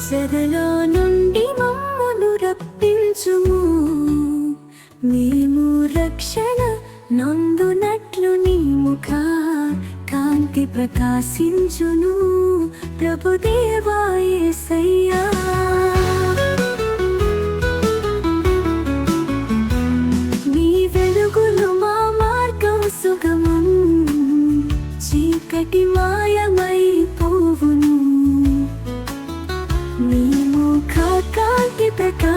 చెరలో నుండి మమ్మను రప్పించుము. మేము రక్షణ నొందునట్లు నీ ముఖ కాంతి ప్రకాశించును. ప్రభుదేవాయ సయ్యా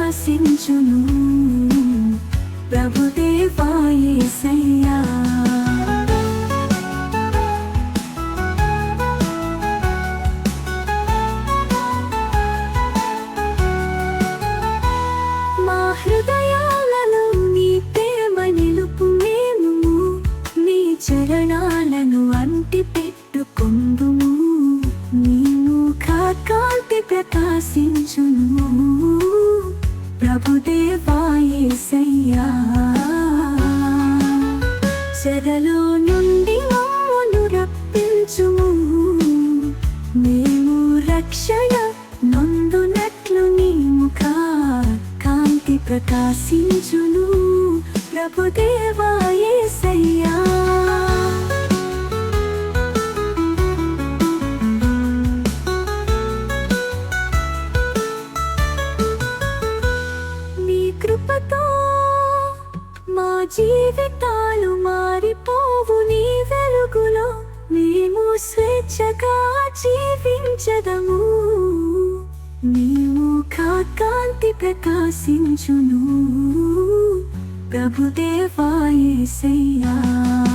ప్రకాశించును ప్రభుదేవాయేసయ్యా మా హృదయాలలో నీ ప్రేమ నిలుపు మేము నీ చరణాలను అంటి పెట్టుకుందుము నీ ముఖ కాంతి ప్రకాశించును. ప్రభుదేవాయేసయ్యా. చెరలో నుండి మమ్మును రప్పించుము. మేము రక్షణ నొందునట్లు నీ ముఖ కాంతి ప్రకాశించును. ప్రభుదేవాయేసయ్యా జీవితాలు మారిపోవు నీ వెలుగులో. మేము స్వేచ్ఛగా జీవించదము. నీవు కాంతి ప్రకాశించును. ప్రభుదేవాయేసయ్యా